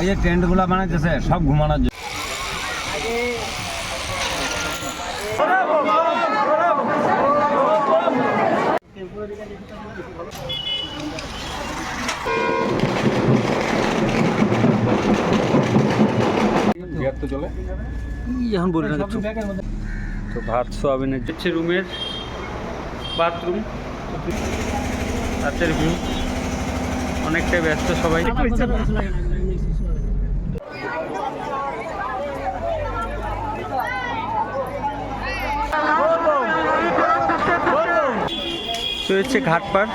এই যে টেন্টগুলা বানাইতেছে সব ঘুমানোর জন্য। এখন বলি না কিছু। তো ভাত সোয়াবিনের হচ্ছে রুমের বাথরুম রাতের ভিউ অনেকটাই ব্যস্ত সবাই। তো হচ্ছে ঘাট পার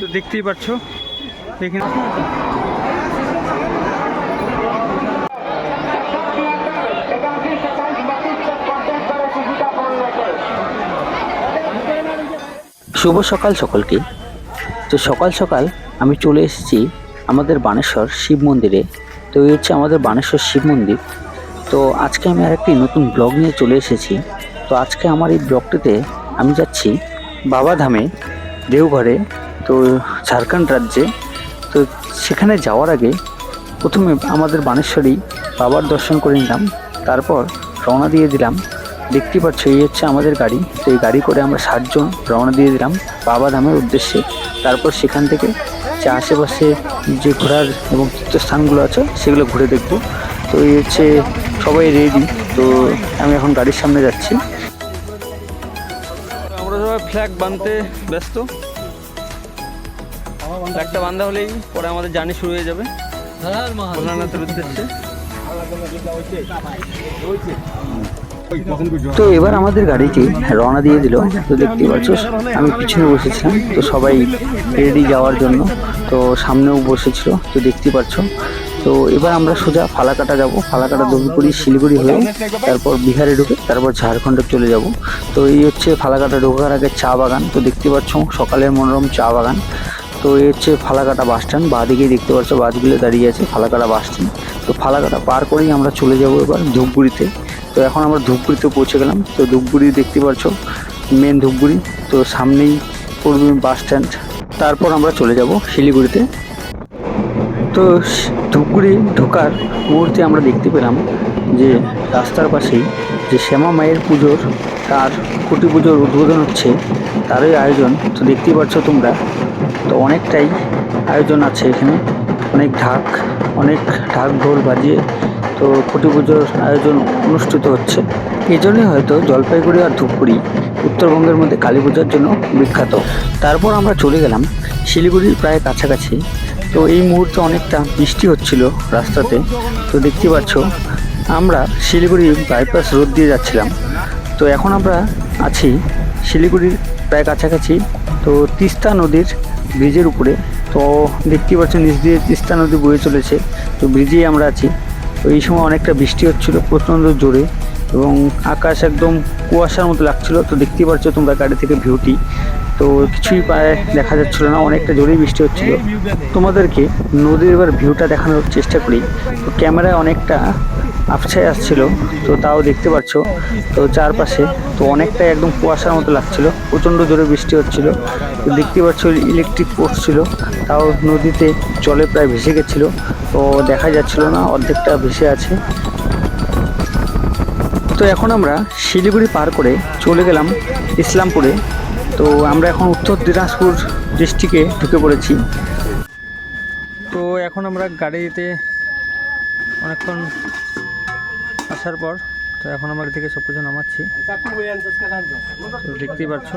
তো দেখতেই পাচ্ছ এখানে শুভ সকাল সকলকে। তো সকাল সকাল আমি চলে এসেছি আমাদের বানেশ্বর শিব মন্দিরে। তো এই হচ্ছে আমাদের বানেশ্বর শিব মন্দির। তো আজকে আমি আরেকটি নতুন ব্লগ নিয়ে চলে এসেছি। তো আজকে আমার এই ব্লগটিতে আমি যাচ্ছি বাবাধামে দেওঘরে, তো ঝাড়খণ্ড রাজ্যে। তো সেখানে যাওয়ার আগে প্রথমে আমাদের বানেশ্বরী বাবার দর্শন করে নিলাম, তারপর রওনা দিয়ে দিলাম। দেখতে পাচ্ছ, এই হচ্ছে আমাদের গাড়ি। তো এই গাড়ি করে আমরা ষাটজন রওনা দিয়ে দিলাম বাবা ধামের উদ্দেশ্যে। তারপর সেখান থেকে যে আশেপাশে যে ঘোরার এবং তীর্থস্থানগুলো আছে সেগুলো ঘুরে দেখব। তো এই হচ্ছে সবাই রেডি তো আমি এখন গাড়ির সামনে যাচ্ছি। আমরা সবাই ফ্ল্যাগ বাঁধতে ব্যস্ত। ফ্ল্যাগটা বাঁধা হলেই পরে আমাদের জার্নি শুরু হয়ে যাবে। ভোলানাথের উদ্দেশ্যে। তো এবার আমাদের গাড়িটি রওনা দিয়ে দিল, তো দেখতে পাচ্ছ, আমি পিছনে বসেছিলাম, তো সবাই রেডি যাওয়ার জন্য, তো সামনেও বসেছিল, তো দেখতে পাচ্ছ। তো এবার আমরা সোজা ফালাকাটা যাব, ফালাকাটা ধূপগুড়ি, শিলিগুড়ি হয়ে তারপর বিহারে ঢুকে তারপর ঝাড়খণ্ডে চলে যাব। তো এই হচ্ছে ফালাকাটা ঢোকার আগে চা বাগান, তো দেখতে পাচ্ছ সকালের মনোরম চা বাগান। তো এই হচ্ছে ফালাকাটা বাস স্ট্যান্ড, বাঁদিকেই দেখতে পাচ্ছ বাসগুলো দাঁড়িয়ে আছে ফালাকাটা বাস স্ট্যান্ড। তো ফালাকাটা পার করেই আমরা চলে যাব এবার ধূপগুড়িতে। তো এখন আমরা ধূপগুড়িতে পৌঁছে গেলাম। তো ধূপগুড়ি দেখতে পাচ্ছ মেন ধূপগুড়ি। তো সামনেই পড়বে বাস স্ট্যান্ড তারপর আমরা চলে যাব শিলিগুড়িতে। তো ধূপগুড়ি ঢোকার মুহূর্তে আমরা দেখতে পেলাম যে রাস্তার পাশেই যে শ্যামা মায়ের পুজোর, তার কুটি পুজোর উদ্বোধন হচ্ছে, তারই আয়োজন। তো দেখতেই পাচ্ছ তোমরা, তো অনেকটাই আয়োজন আছে এখানে। অনেক ঢাক অনেক ঢাক ঢোল বাজিয়ে তো কুটি পুজোর আয়োজন অনুষ্ঠিত হচ্ছে। এই জন্যই হয়তো জলপাইগুড়ি আর ধূপগুড়ি উত্তরবঙ্গের মধ্যে কালী পূজার জন্য বিখ্যাত। তারপর আমরা চলে গেলাম শিলিগুড়ির প্রায় কাছাকাছি। তো এই মুহূর্তে অনেকটা বৃষ্টি হচ্ছিল রাস্তাতে। তো দেখতে পাচ্ছ, আমরা শিলিগুড়ি বাইপাস রোড দিয়ে যাচ্ছিলাম। তো এখন আমরা আছি শিলিগুড়ির প্রায় কাছাকাছি। তো তিস্তা নদীর ব্রিজের উপরে। তো দেখতে পাচ্ছ, নিচ দিয়ে তিস্তা নদী বয়ে চলেছে। তো ব্রিজেই আমরা আছি। তো এই সময় অনেকটা বৃষ্টি হচ্ছিল, প্রচণ্ড জোরে এবং আকাশ একদম কুয়াশার মতো লাগছিল। তো দেখতেই পাচ্ছ তোমরা গাড়ি থেকে ভিউটি তো কিছুই পায়ে দেখা যাচ্ছিল না, অনেকটা জোরেই বৃষ্টি হচ্ছিল। তোমাদেরকে নদীর এবার ভিউটা দেখানোর চেষ্টা করি। তো ক্যামেরায় অনেকটা আফছায় আসছিল, তো তাও দেখতে পাচ্ছ। তো চারপাশে তো অনেকটাই একদম কুয়াশার মতো লাগছিল, প্রচণ্ড জোরে বৃষ্টি হচ্ছিল। তো দেখতে পাচ্ছ ইলেকট্রিক পোস্ট ছিল, তাও নদীতে জলে প্রায় ভেসে গেছিল। তো দেখা যাচ্ছিল না, অর্ধেকটা ভেসে আছে। তো এখন আমরা শিলিগুড়ি পার করে চলে গেলাম ইসলামপুরে। তো আমরা এখন উত্তর দিনাজপুর ডিস্ট্রিক্টে ঢুকে পড়েছি। তো এখন আমরা গাড়িতে অনেকক্ষণ আসার পর তো এখন আমরা থেকে সব কিছু নামাচ্ছি দেখতেই পাচ্ছ,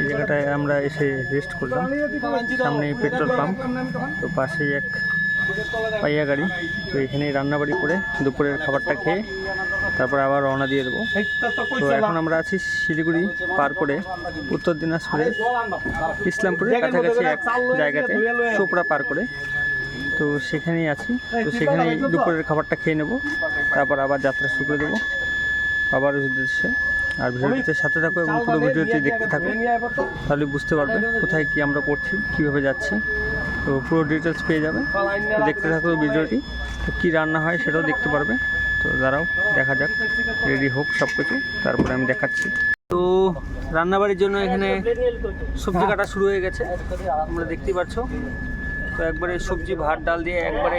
এই জায়গাটায় আমরা এসে রেস্ট করলাম। সামনে পেট্রোল পাম্প তো পাশেই এক পাইয়া গাড়ি। তো এখানেই রান্নাবাড়ি করে দুপুরের খাবারটা খেয়ে তারপর আবার রওনা দিয়ে দেবো। তো এখন আমরা আছি শিলিগুড়ি পার করে উত্তর দিনাজপুরের ইসলামপুরের কাছাকাছি এক জায়গাতে, চোপড়া পার করে। তো সেখানেই আছি। তো সেখানেই দুপুরের খাবারটা খেয়ে নেব। তারপর আবার যাত্রা শুরু করে দেবো। আবার উদ্দেশ্যে আর ভিডিওটিতে সাথে থাকো এবং পুরো ভিডিওটি দেখতে থাকো। তাহলে বুঝতে পারবে কোথায় কি আমরা করছি কীভাবে যাচ্ছি। তো পুরো ডিটেলস পেয়ে যাবে। দেখতে থাকো ভিডিওটি। তো কী রান্না হয় সেটাও দেখতে পারবে। তো দাঁড়াও, দেখা যাক। রেডি হোক সব কিছু তারপরে আমি দেখাচ্ছি। তো রান্নাবাড়ির জন্য এখানে সবজি কাটা শুরু হয়ে গেছে। তোমরা দেখতেই পাচ্ছ তো একবারে সবজি, ভাত, ডাল দিয়ে একবারে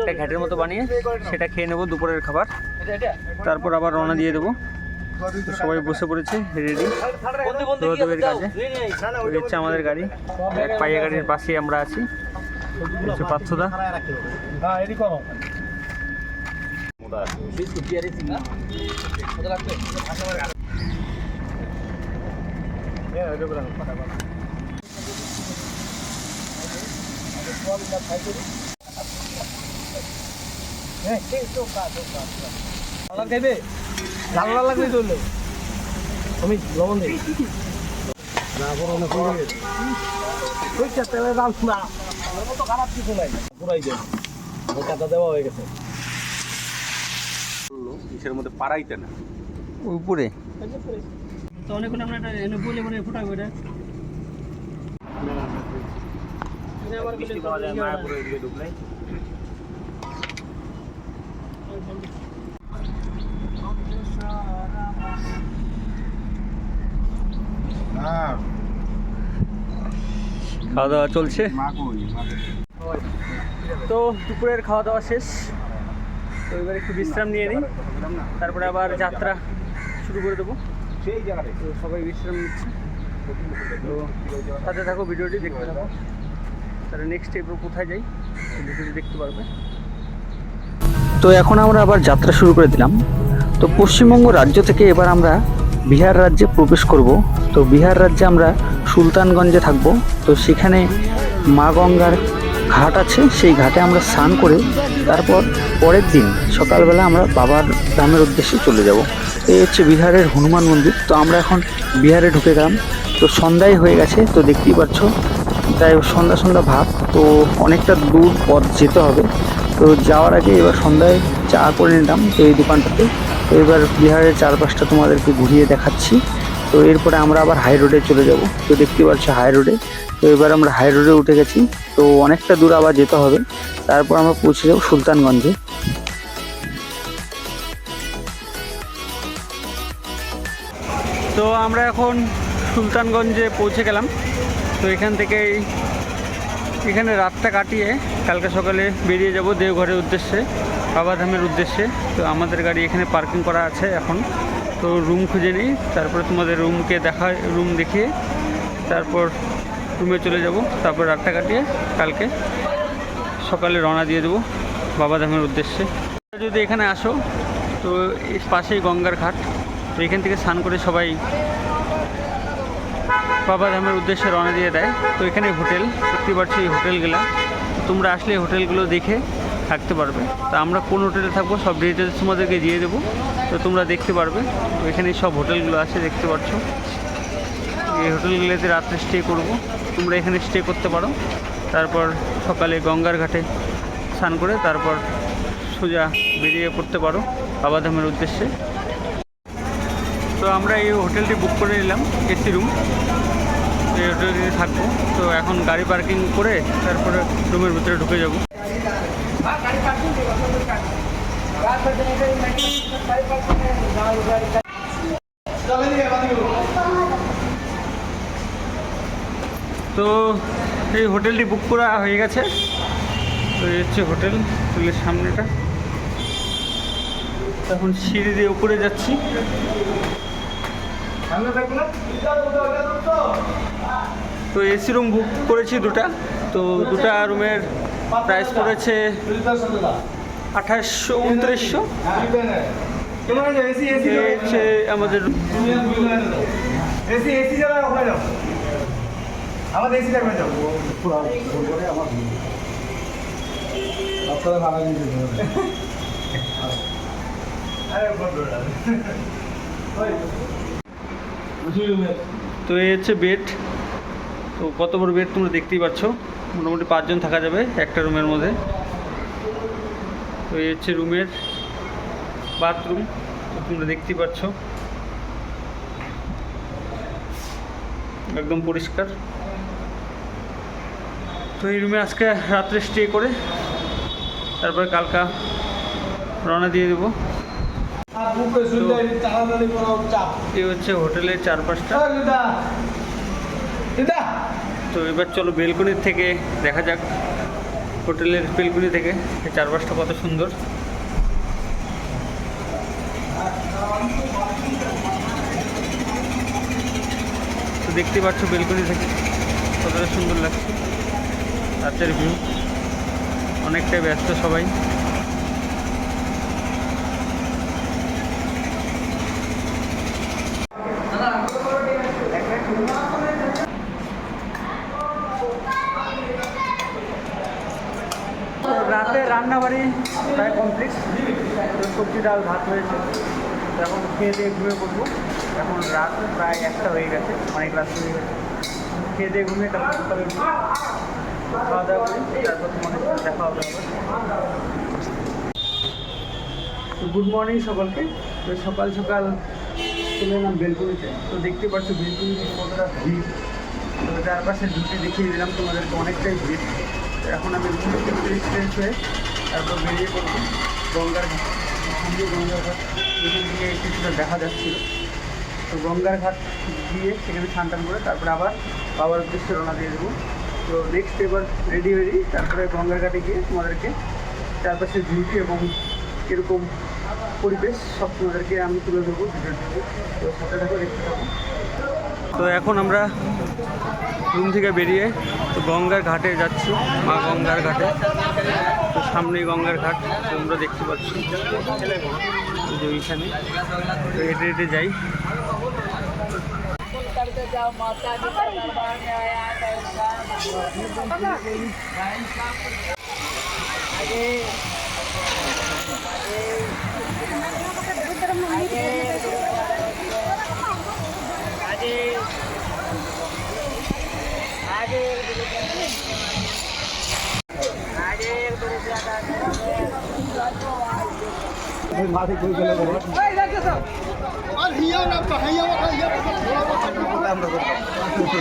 একটা ঘ্যাটের মতো বানিয়ে সেটা খেয়ে নেব দুপুরের খাবার। তারপর আবার রওনা দিয়ে দেবো। সবাই বসে পড়েছে রেডি দৌড়দৌড়ের কাজে। হচ্ছে আমাদের গাড়ি। এক পাইয়া গাড়ির পাশেই আমরা আছি। পার্থদা আমি লবণ দিই না বড় অনেক গেছে তেলে রান্স না আমার খারাপ কিছু নাই পুরাই দেন কাটা দেওয়া হয়ে গেছে ইসের মধ্যে পারাইতে না? উপরে। তো অনেকক্ষণ আমরা এটা এনে বলে মানে খাওয়া দাওয়া চলছে? তো দুপুরের খাওয়া দাওয়া শেষ। তো এবার একটু বিশ্রাম নিয়ে নিই। তারপরে আবার যাত্রা শুরু করে দেবো। সেই জায়গাটায়। তো সবাই বিশ্রাম নিচ্ছে। তো সাথে থাকো ভিডিওটি দেখতে থাকো। তাহলে নেক্সট এবার কোথায় যাই ভিডিওটি দেখতে পারবে। তো এখন আমরা আবার যাত্রা শুরু করে দিলাম। তো পশ্চিমবঙ্গ রাজ্য থেকে এবার আমরা বিহার রাজ্যে প্রবেশ করব। তো বিহার রাজ্যে আমরা সুলতানগঞ্জে থাকব। তো সেখানে মা গঙ্গার ঘাট আছে, সেই ঘাটে আমরা স্নান করে তারপর পরের দিন সকালবেলা আমরা বাবার গ্রামের উদ্দেশ্যে চলে যাব। এই হচ্ছে বিহারের হনুমান মন্দির। তো আমরা এখন বিহারে ঢুকে গেলাম। তো সন্ধ্যায় হয়ে গেছে, তো দেখতেই পাচ্ছ তাই সন্ধ্যা সন্ধ্যা ভাব তো অনেকটা দূর পথ যেতে হবে। তো যাওয়ার আগে এবার সন্ধ্যায় চা করে নিলাম তো এই দোকানটাতে। তো এবার বিহারের চারপাশটা তোমাদেরকে ঘুরিয়ে দেখাচ্ছি। তো এরপরে আমরা আবার হাই রোডে চলে যাব। তো দেখতে পাচ্ছ হাই রোডে তো এবার আমরা হাই রোডে উঠে গেছি। তো অনেকটা দূর আবার যেতে হবে। তারপর আমরা পৌঁছে যাব সুলতানগঞ্জে। তো আমরা এখন সুলতানগঞ্জে পৌঁছে গেলাম। তো এখান থেকেই এখানে রাতটা কাটিয়ে কালকে সকালে বেরিয়ে যাব দেওঘরের উদ্দেশ্যে, বাবাধামের উদ্দেশ্যে। তো আমাদের গাড়ি এখানে পার্কিং করা আছে এখন। তো রুম খুঁজে নিই, তারপরে তোমাদের রুমকে দেখা রুম দেখিয়ে তারপর রুমে চলে যাব। তারপর রাতটা কাটিয়ে কালকে সকালে রওনা দিয়ে দেবো বাবাধামের উদ্দেশ্যে। যদি এখানে আসো, তো পাশেই গঙ্গার ঘাট। তো এখান থেকে স্নান করে সবাই বাবাধামের উদ্দেশ্যে রওনা দিয়ে দেয়। তো এখানে হোটেল দেখতে পাচ্ছি এই হোটেলগুলো। তোমরা আসলে হোটেলগুলো দেখে থাকতে পারবে। তো আমরা কোন হোটেলে থাকব সব ডিটেলস তোমাদেরকে দিয়ে দেবো। তো তোমরা দেখতে পারবে। তো এখানে সব হোটেলগুলো আছে, দেখতে পাচ্ছ। এই হোটেলগুলোতে রাত্রে স্টে করব। তোমরা এখানে স্টে করতে পারো। তারপর সকালে গঙ্গার ঘাটে স্নান করে তারপর সোজা বেরিয়ে পড়তে পারো। বাবাধামের উদ্দেশ্যে। তো আমরা এই হোটেলটি বুক করে নিলাম এসি রুম এই হোটেলে থাকব। তো এখন গাড়ি পার্কিং করে তারপরে রুমের ভিতরে ঢুকে যাব। তো এই হোটেলটি বুক করা হয়ে গেছে। তো এই হচ্ছে হোটেল, হোটেলের সামনেটা। এখন সিঁড়ি দিয়ে উপরে যাচ্ছি। তো এসি রুম বুক করেছি দুটা। তো দুটা রুমের প্রাইস পড়েছে আঠাশশো উনত্রিশশো। আমাদের এসি এসি যারা ওখানে যাও আমাদের এসি যাও তো এই হচ্ছে বেড তো কত বড় বেড তোমরা দেখতেই পাচ্ছ। মোটামুটি পাঁচজন থাকা যাবে একটা রুমের মধ্যে। তো এই হচ্ছে রুমের বাথরুম তোমরা দেখতেই পাচ্ছ। একদম পরিষ্কার। তো এই রুমে আজকে রাত্রে স্টে করে, তারপরে কালকা রওনা দিয়ে দেবো। এই হচ্ছে হোটেলের চারপাশটা। দিদা। তো এবার চলো বেলকনির থেকে দেখা যাক। হোটেলের বেলকুনি থেকে এই চারপাশটা কত সুন্দর। তো দেখতে পাচ্ছ বেলকুনি থেকে কতটা সুন্দর লাগছে। রাতের ভিউ। অনেকটাই ব্যস্ত সবাই রাতে রান্নাবাড়ি প্রায় কমপ্লিট তো সবজি ডাল ভাত হয়েছে। এখন খেয়ে দিয়ে ঘুমিয়ে পড়ব। এখন রাত প্রায় একটা হয়ে গেছে, অনেক রাত হয়ে গেছে। খেয়ে দিয়ে ঘুমিয়ে তারপর। খাওয়া দাওয়া করি, তারপর তোমাদের দেখা হবে গুড মর্নিং সকলকে। তো সকাল সকাল চলে এলাম বেলকুনিতে। তো দেখতে পাচ্ছ বেলকুনিতে কতটা ভিড়। তো চারপাশে ঢুকে দেখিয়ে দিলাম তোমাদেরকে অনেকটাই ভিড়। এখন আমি ফ্রেশ হয়ে তারপর বেরিয়ে পড়ব গঙ্গার ঘাট। সামনে গঙ্গার ঘাট থেকে কিছুটা দেখা যাচ্ছিল। তো গঙ্গার ঘাট গিয়ে সেখানে স্নান টান করে তারপরে আবার বাবার উদ্দেশ্যে রওনা দিয়ে দেবো। তো নেক্সট এবার রেডি হয়ে তারপরে গঙ্গার ঘাটে গিয়ে তোমাদেরকে চারপাশে ভিউটি এবং কীরকম পরিবেশ সব তোমাদেরকে আমি তুলে ধরবো তো। সাথে থাকো, দেখতে থাকো। তো এখন আমরা রুম থেকে বেরিয়ে তো গঙ্গার ঘাটে যাচ্ছি, মা গঙ্গার ঘাটে। তো সামনেই গঙ্গার ঘাট তোমরা দেখতে পাচ্ছ। যে ওইখানে হেঁটে হেঁটে যাই।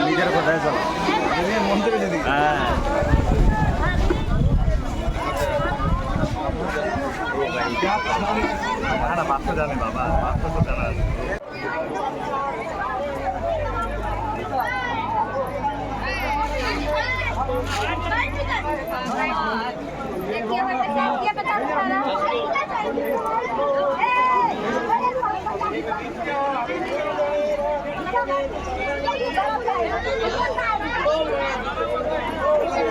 নিজের কথায় চলো। মন থেকে যদি। হ্যাঁ। বাচ্চা জানে বাবা বাচ্চা তো জানা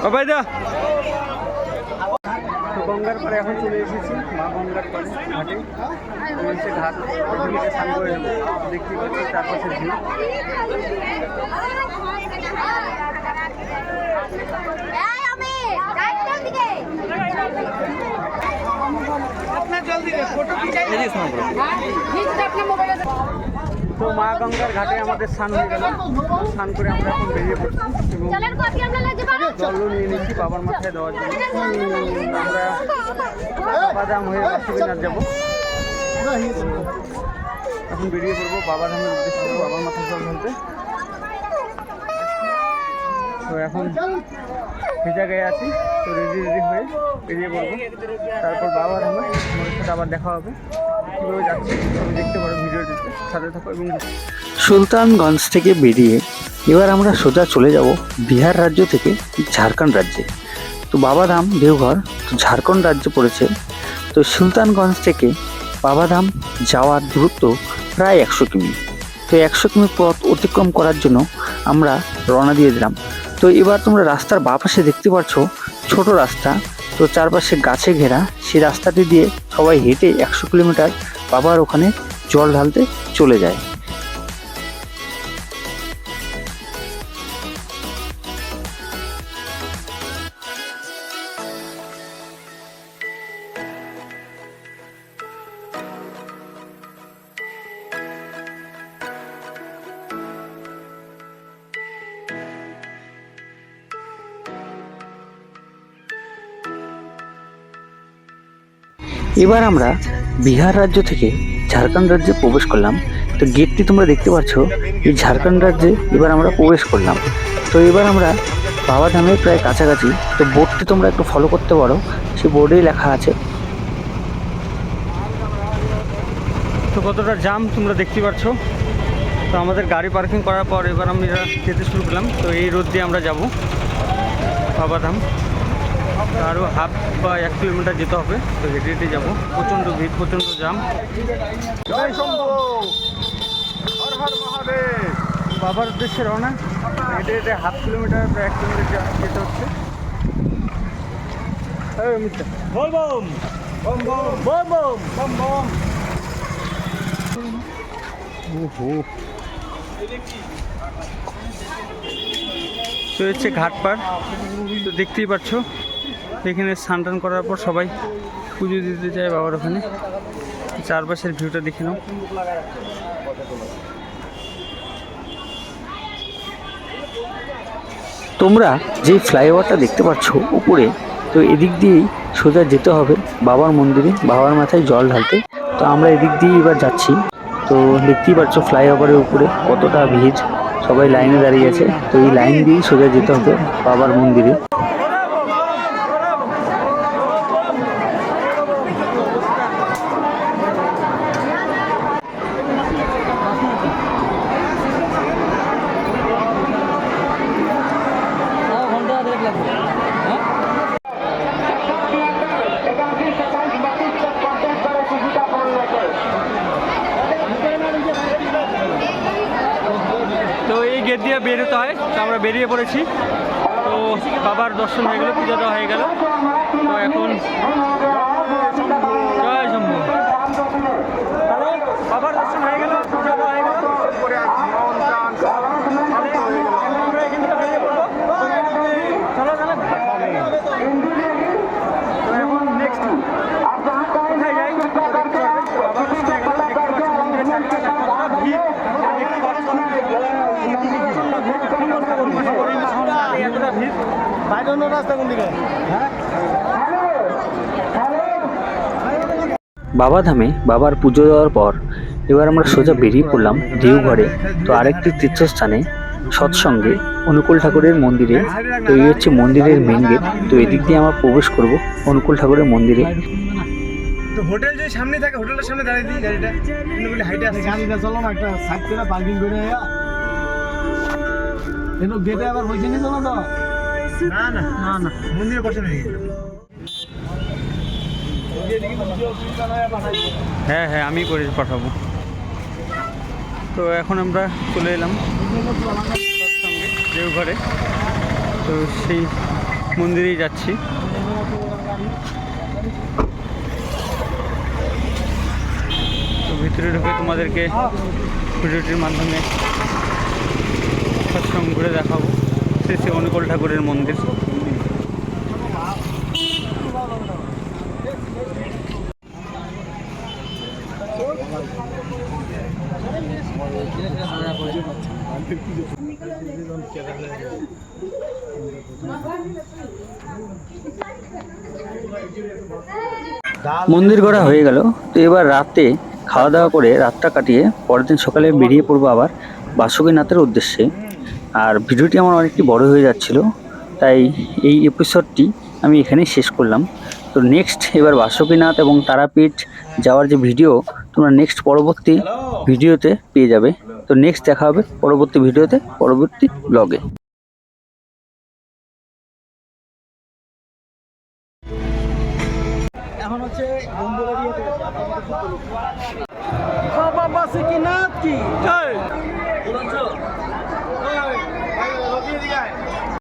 বাবাই দা গঙ্গার পরে এখন চলে এসেছি মা গঙ্গার পরে ঘাটে। হচ্ছে ঘাট ওইদিকে স্নান করে নেব দেখতে পাচ্ছি চারপাশে ভিউ তো মা গঙ্গার ঘাটে আমাদের স্নান হয়ে গেল। স্নান করে আমরা এখন বেরিয়ে পড়ছি এবং জলও নিয়ে নিচ্ছি বাবার মাথায় দেওয়ার জন্য। আমরা বাদাম হয়ে বাসুবিনাথ যাব। এখন বেরিয়ে পড়ব বাবার ধামের উদ্দেশ্যে বাবার মাথায় জল ঢালতে। তো এখন ভেজা গায়ে আছি, তো রেডি রেডি হয়ে বেরিয়ে পড়ব। তারপর বাবা ধামে আমাদের সাথে আবার দেখা হবে। কীভাবে যাচ্ছি সবাই দেখতে পারো ভিডিওটিতে সাথে থাকো এবং সুলতানগঞ্জ থেকে বেরিয়ে এবার আমরা সোজা চলে যাব বিহার রাজ্য থেকে ঝাড়খণ্ড রাজ্যে। তো বাবাধাম দেওঘর, তো ঝাড়খণ্ড রাজ্যে পড়েছে। তো সুলতানগঞ্জ থেকে বাবাধাম যাওয়ার দূরত্ব প্রায় একশো কিমি। তো একশো কিমি পথ অতিক্রম করার জন্য আমরা রওনা দিয়ে দিলাম। তো এবার তোমরা রাস্তার বা পাশে দেখতে পাচ্ছ ছোট রাস্তা। তো চারপাশে গাছে ঘেরা, সেই রাস্তাটি দিয়ে সবাই হেঁটে একশো কিলোমিটার বাবার ওখানে জল ঢালতে চলে যায়। এবার আমরা বিহার রাজ্য থেকে ঝাড়খণ্ড রাজ্যে প্রবেশ করলাম। তো গেটটি তোমরা দেখতে পাচ্ছ এই ঝাড়খণ্ড রাজ্যে এবার আমরা প্রবেশ করলাম। তো এবার আমরা বাবা ধামের প্রায় কাছাকাছি, তো বোর্ডটি তোমরা একটু ফলো করতে পারো সেই বোর্ডেই লেখা আছে। তো কতটা জাম তোমরা দেখতে পাচ্ছ তো আমাদের গাড়ি পার্কিং করার পর এবার আমরা যেতে শুরু করলাম। তো এই রোড দিয়ে আমরা যাব বাবাধাম আরও হাফ বা এক কিলোমিটার যেতে হবে তো হেঁটে হেঁটে যাব। প্রচণ্ড ভিড় প্রচণ্ড জাম। বাবার উদ্দেশ্যে রওনা। হেঁটে হেঁটে হাফ কিলোমিটার বা এক কিলোমিটার যেতে হচ্ছে। তো হচ্ছে ঘাট পার তো দেখতেই পাচ্ছ এখানে স্নান করার পর সবাই পুজো দিতে যায় বাবার ওখানে। চারপাশের ভিউটা দেখে নাও। তোমরা যে ফ্লাইওভারটা দেখতে পাচ্ছ উপরে, তো এদিক দিয়েই সোজা যেতে হবে বাবার মন্দিরে, বাবার মাথায় জল ঢালতে। তো আমরা এদিক দিয়ে এবার যাচ্ছি। তো দেখতেই পাচ্ছ ফ্লাইওভারের উপরে কতটা ভিড়। সবাই লাইনে দাঁড়িয়ে আছে। তো এই লাইন দিয়েই সোজা যেতে হবে বাবার মন্দিরে তো এই গেট দিয়ে বেরোতে হয় তো আমরা বেরিয়ে পড়েছি। তো বাবার দর্শন হয়ে গেল পুজো দেওয়া হয়ে গেল। তো এখন জয় শম্ভু তাহলে বাবার দর্শন হয়ে গেল পুজো দেওয়া হয়ে গেল করে আছি মন প্রাণ সব শান্ত হয়ে গেল আমরা এখান থেকে বেরিয়ে পড়ব চলো তাহলে তো এখন নেক্সট কোথায় যাই তো দেখতে পারবে বাবার দর্শন হয়ে গেল দেখতে পাচ্ছ মন্দিরের চারপাশে কতটা ভিড় দেখতে পাচ্ছ এতটা ভিড় বাইরে অন্য রাস্তা কোন দিকে? বাবা ধামে বাবার পুজো দেওয়ার পর এবার আমরা সোজা বেরিয়ে পড়লাম দেওঘরে। তো আরেকটি তীর্থস্থানে সৎসঙ্গে অনুকূল ঠাকুরের মন্দিরে। তো এই হচ্ছে মন্দিরের মেন গেট তো এদিক দিয়ে আমরা প্রবেশ করব অনুকূল ঠাকুরের মন্দিরে। তো হোটেল যে সামনে থাকে হোটেলের সামনে দাঁড়িয়ে দিই গাড়িটা। কিন্তু হাইটে আসছে গাড়িটা চলো না একটা সাইড করে পার্কিং করে আয়া গেটে আবার না তো হ্যাঁ হ্যাঁ আমি করে পাঠাবো। তো এখন আমরা চলে এলাম দেওঘরে। তো সেই মন্দিরেই যাচ্ছি। তো ভিতরে ঢুকে তোমাদেরকে ভিডিওটির মাধ্যমে সৎসঙ্গ ঘুরে দেখাবো। শ্রী শ্রী অনুকূল ঠাকুরের মন্দির। মন্দির ঘোরা হয়ে গেল। তো এবার রাতে খাওয়া দাওয়া করে রাতটা কাটিয়ে পরের দিন সকালে বেরিয়ে পড়ব আবার বাসুকীনাথের উদ্দেশ্যে। আর ভিডিওটি আমার অনেকটি বড় হয়ে যাচ্ছিল তাই এই এপিসোডটি আমি এখানেই শেষ করলাম। তো নেক্সট এবার বাসুকীনাথ এবং তারাপীঠ যাওয়ার যে ভিডিও তোমরা নেক্সট পরবর্তী ভিডিওতে পেয়ে যাবে। তো নেক্সট দেখা হবে পরবর্তী ভিডিওতে পরবর্তী ব্লগে এখন হচ্ছে বাবা বাসিকিনাথ কি?